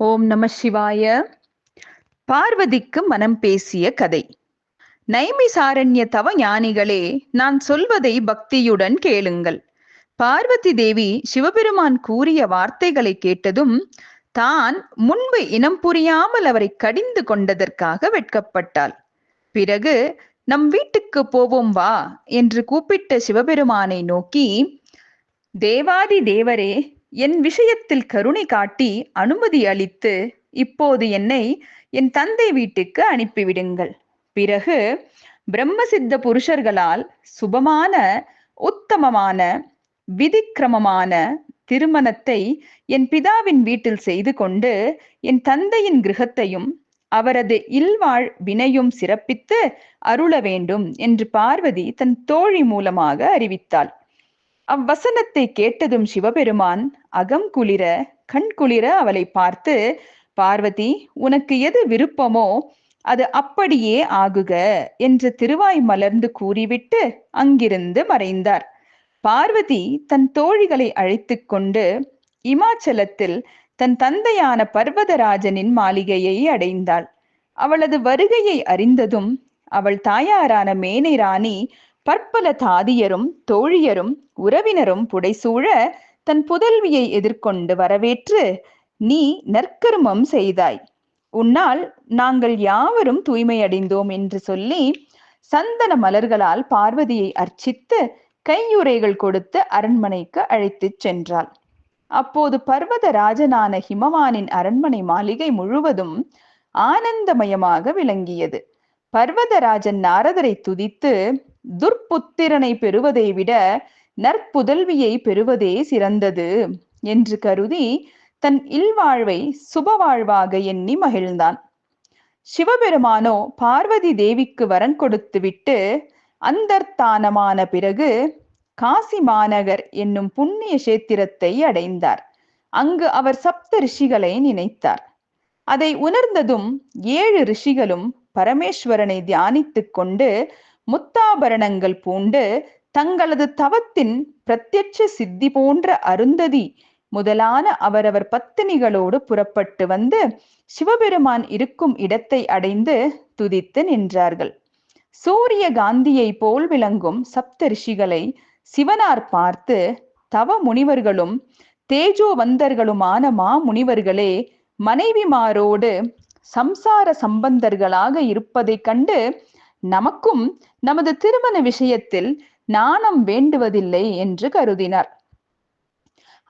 ஓம் நம சிவாய. பார்வதிக்கு மனம் பேசிய கதை. நைமிசாரண்ய தவ ஞானிகளே நான் சொல்வதை பக்தியுடன் கேளுங்கள். பார்வதி தேவி சிவபெருமான் கூறிய வார்த்தைகளை கேட்டதும் தான் முன்பு இனம் புரியாமல் அவரை கடிந்து கொண்டதற்காக வெட்கப்பட்டாள். பிறகு நம் வீட்டுக்கு போவோம் வா என்று கூப்பிட்ட சிவபெருமானை நோக்கி தேவாதி தேவரே என் விஷயத்தில் கருணை காட்டி அனுமதி அளித்து இப்போது என்னை என் தந்தை வீட்டுக்கு அனுப்பிவிடுங்கள். பிறகு பிரம்மசித்த புருஷர்களால் சுபமான உத்தமமான விதிக்கிரமமான திருமணத்தை என் பிதாவின் வீட்டில் செய்து கொண்டு என் தந்தையின் கிரகத்தையும் அவரது இல்வாழ் வினையும் சிறப்பித்து அருள வேண்டும் என்று பார்வதி தன் தோழி மூலமாக அறிவித்தாள். அவ்வசனத்தை கேட்டதும் சிவபெருமான் அகம் குளிர கண் குளிர அவளை பார்த்து பார்வதி உனக்கு எது விருப்பமோ அது அப்படியே ஆகுக என்று திருவாய் மலர்ந்து கூறிவிட்டு அங்கிருந்து மறைந்தார். பார்வதி தன் தோழிகளை அழைத்து கொண்டு இமாச்சலத்தில் தன் தந்தையான பர்வதராஜனின் மாளிகையை அடைந்தாள். அவளது வருகையை அறிந்ததும் அவள் தாயாரான மேனை ராணி பற்பல தாதியரும் தோழியரும் உறவினரும் புடைசூழ தன் புதல்வியை எதிர்கொண்டு வரவேற்று நீ நற்கருமம் செய்தாய். உன்னால் நாங்கள் யாவரும் தூய்மையடைந்தோம் என்று சொல்லி சந்தன மலர்களால் பார்வதியை அர்ச்சித்து கையுறைகள் கொடுத்து அரண்மனைக்கு அழைத்துச் சென்றாள். அப்போது பர்வத ராஜனான ஹிமவானின் அரண்மனை மாளிகை முழுவதும் ஆனந்தமயமாக விளங்கியது. பர்வதராஜன் நாரதரை துதித்து துர்ப்புத்திரனை பெறுவதை விட நற்புதல்வியை பெறுவதே சிறந்தது என்று கருதி தன் இல்வாழ்வை சுபவாழ்வாக எண்ணி மகிழ்ந்தான். சிவபெருமானோ பார்வதி தேவிக்கு வரன் கொடுத்துவிட்டு அந்தர்த்தானமான பிறகு காசி மாநகர் என்னும் புண்ணிய சேத்திரத்தை அடைந்தார். அங்கு அவர் சப்த ரிஷிகளை நினைத்தார். அதை உணர்ந்ததும் ஏழு ரிஷிகளும் பரமேஸ்வரனை தியானித்துக் கொண்டு முத்தாபரணங்கள் பூண்டு தங்களது தவத்தின் பிரத்யட்ச சித்தி போன்ற அருந்ததி முதலான அவரவர் பத்தினிகளோடு புறப்பட்டு வந்து சிவபெருமான் இருக்கும் இடத்தை அடைந்து துதித்து நின்றார்கள். சூரிய காந்தியை போல் விளங்கும் சப்தரிஷிகளை சிவனார் பார்த்து தவ முனிவர்களும் தேஜோவந்தர்களுமான மா முனிவர்களே மனைவிமாரோடு சம்சார சம்பந்தர்களாக இருப்பதைக் கண்டு நமக்கும் நமது திருமண விஷயத்தில் நாணம் வேண்டுவதில்லை என்று கருதினார்.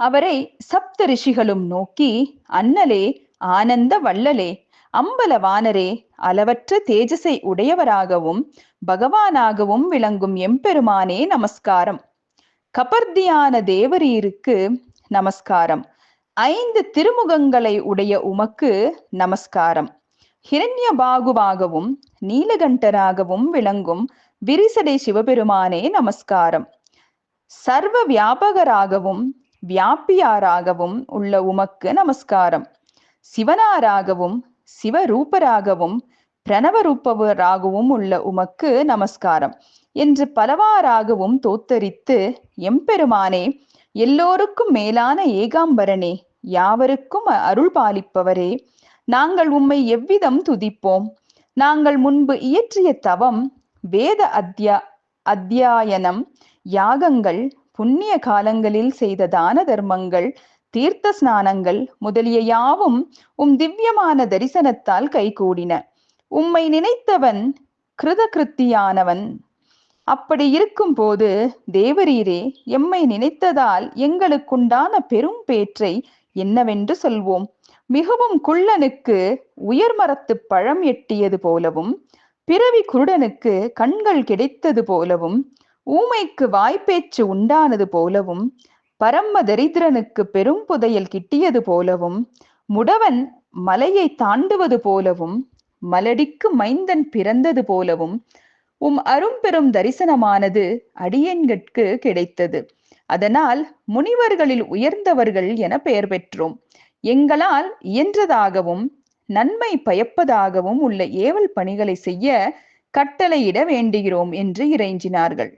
அவரை சப்த ரிஷிகளும் நோக்கி அண்ணலே ஆனந்த வள்ளலே அம்பலவானரே அளவற்ற தேஜஸை உடையவராகவும் பகவானாகவும் விளங்கும் எம்பெருமானே நமஸ்காரம். கபர்தியான தேவரீருக்கு நமஸ்காரம். ஐந்து திருமுகங்களை உடைய உமக்கு நமஸ்காரம். ஹிரண்யபாகுவாகவும் நீலகண்டராகவும் விளங்கும் விரிசடை சிவபெருமானே நமஸ்காரம். சர்வ வியாபகராகவும் வியாபியாராகவும் உள்ள உமக்கு நமஸ்காரம். சிவனாராகவும் சிவரூபராகவும் பிரணவரூபவராகவும் உள்ள உமக்கு நமஸ்காரம். என்று பலவாறாகவும் தோத்தரித்து எம்பெருமானே எல்லோருக்கும் மேலான ஏகாம்பரனே யாவருக்கும் அருள் பாலிப்பவரே நாங்கள் உம்மை எவ்விதம் துதிப்போம்? நாங்கள் முன்பு இயற்றிய தவம் வேத அத்தியா அத்தியாயனம் யாகங்கள் புண்ணிய காலங்களில் செய்த தான தர்மங்கள் தீர்த்த ஸ்நானங்கள் முதலிய யாவும் உம் திவ்யமான தரிசனத்தால் கைகூடின. உம்மை நினைத்தவன் கிருத கிருத்தியானவன் அப்படி இருக்கும் போது தேவரீரே எம்மை நினைத்ததால் எங்களுக்குண்டான பெரும் பேற்றை என்னவென்று சொல்வோம். மிகவும் குள்ளனுக்கு உயர்மரத்து பழம் எட்டியது போலவும் பிறவி குருடனுக்கு கண்கள் கிடைத்தது போலவும் ஊமைக்கு வாய்ப்பேச்சு உண்டானது போலவும் பரம தரித்திரனுக்கு பெரும் புதையல் கிட்டியது போலவும் முடவன் மலையை தாண்டுவது போலவும் மலடிக்கு மைந்தன் பிறந்தது போலவும் உம் அரும்பெரும் தரிசனமானது அடியன்கட்கு கிடைத்தது. அதனால் முனிவர்களில் உயர்ந்தவர்கள் என பெயர் பெற்றோம். எங்களால் இயன்றதாகவும் நன்மை பயப்பதாகவும் உள்ள ஏவல் பணிகளை செய்ய கட்டளையிட வேண்டுகிறோம் என்று இறைஞ்சினார்கள்.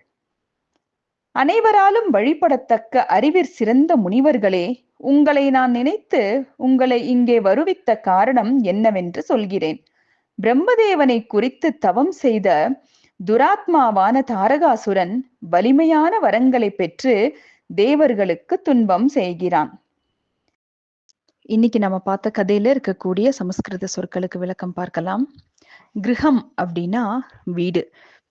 அனைவராலும் வழிபடத்தக்க அறிவிற் சிறந்த முனிவர்களே உங்களை நான் நினைத்து உங்களை இங்கே வருவித்த காரணம் என்னவென்று சொல்கிறேன். பிரம்மதேவனை குறித்து தவம் செய்த துராத்மாவான தாரகாசுரன் வலிமையான வரங்களை பெற்று தேவர்களுக்கு துன்பம் செய்கிறான். இன்னைக்கு நம்ம பார்த்த கதையில இருக்கக்கூடிய சமஸ்கிருத சொற்களுக்கு விளக்கம் பார்க்கலாம். கிரகம் அப்படின்னா வீடு.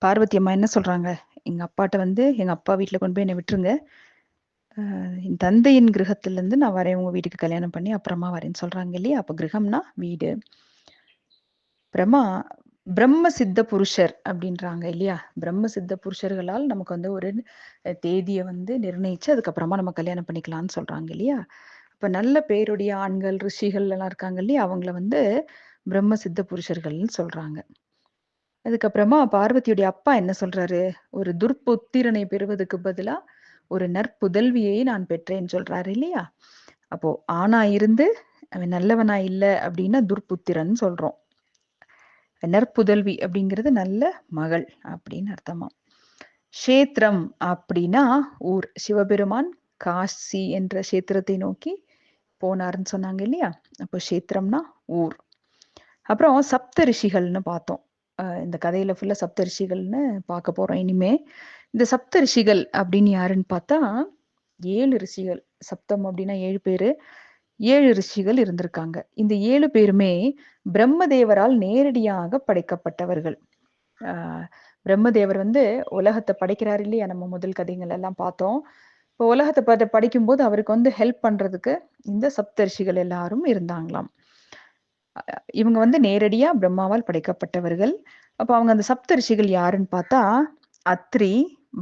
பார்வதி அம்மா என்ன சொல்றாங்க? எங்க அப்பாட்ட வந்து எங்க அப்பா வீட்டுல கொண்டு போய் என்னை விட்டுருங்க. என் தந்தையின் கிரகத்துல இருந்து நான் வரேன் உங்க வீட்டுக்கு கல்யாணம் பண்ணி அப்புறமா வரேன்னு சொல்றாங்க இல்லையா? அப்ப கிரகம்னா வீடு. பிரமா பிரம்ம சித்த புருஷர் அப்படின்றாங்க இல்லையா? பிரம்ம சித்த புருஷர்களால் நமக்கு வந்து ஒரு தேதியை வந்து நிர்ணயிச்சு அதுக்கப்புறமா நம்ம கல்யாணம் பண்ணிக்கலாம்னு சொல்றாங்க இல்லையா? இப்போ நல்ல பேருடைய ஆண்கள் ரிஷிகள் எல்லாம் இருக்காங்க இல்லையா? அவங்கள வந்து பிரம்ம சித்த புருஷர்கள்னு சொல்றாங்க. அதுக்கப்புறமா பார்வதியுடைய அப்பா என்ன சொல்றாரு? ஒரு துர்ப்புத்திரனை பெறுவதற்கு பதிலா ஒரு நற்புதல்வியை நான் பெற்றேன்னு சொல்றாரு இல்லையா? அப்போ ஆணா இருந்து அவன் நல்லவனா இல்லை அப்படின்னா துர்புத்திரன் சொல்றோம். நற்புதல்வி அப்படிங்கிறது நல்ல மகள் அப்படின்னு அர்த்தமா? கஷேத்திரம் அப்படின்னா ஊர். சிவபெருமான் காசி என்ற கஷேத்திரத்தை நோக்கி போனாருன்னு சொன்னாங்க இல்லையா? அப்போ கஷேத்திரம்னா ஊர். அப்புறம் சப்த ரிஷிகள்னு பார்த்தோம். இந்த கதையில ஃபுல்லா சப்த ரிஷிகள்னு பார்க்க போறோம். இனிமே இந்த சப்த ரிஷிகள் அப்படின்னு யாருன்னு பார்த்தா ஏழு ரிஷிகள். சப்தம் அப்படின்னா ஏழு பேரு. ஏழு ரிஷிகள் இருந்திருக்காங்க. இந்த ஏழு பேருமே பிரம்மதேவரால் நேரடியாக படைக்கப்பட்டவர்கள். ஆஹ் பிரம்மதேவர் வந்து உலகத்தை படைக்கிறாரு இல்லையா? நம்ம முதல் கதைகள் எல்லாம் பார்த்தோம். இப்போ உலகத்தை பற்றி படிக்கும்போது அவருக்கு வந்து ஹெல்ப் பண்றதுக்கு இந்த சப்தரிஷிகள் எல்லாரும் இருந்தாங்களாம். இவங்க வந்து நேரடியா பிரம்மாவால் படைக்கப்பட்டவர்கள். அப்போ அவங்க அந்த சப்தரிஷிகள் யாருன்னு பார்த்தா அத்ரி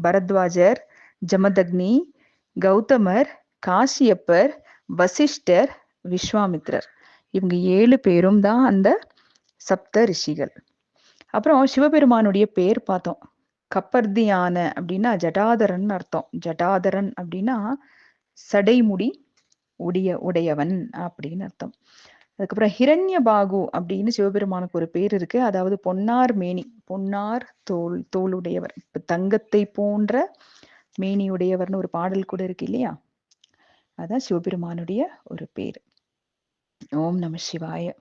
பரத்வாஜர் ஜமதக்னி கௌதமர் காசியப்பர் வசிஷ்டர் விஸ்வாமித்ரர். இவங்க ஏழு பேரும் தான் அந்த சப்த ரிஷிகள் அப்புறம் சிவபெருமானுடைய பேர் பார்த்தோம். கப்பர்தியான அப்படின்னா ஜடாதரன் அர்த்தம். ஜடாதரன் அப்படின்னா சடைமுடி உடைய உடையவன் அப்படின்னு அர்த்தம். அதுக்கப்புறம் ஹிரண்ய பாகு அப்படின்னு சிவபெருமானுக்கு ஒரு பேர் இருக்கு. அதாவது பொன்னார் மேனி பொன்னார் தோல் தோளுடையவர். இப்ப தங்கத்தை போன்ற மேனியுடையவர்னு ஒரு பாடல் கூட இருக்கு இல்லையா? அதான் சிவபெருமானுடைய ஒரு பேர். ஓம் நம சிவாய.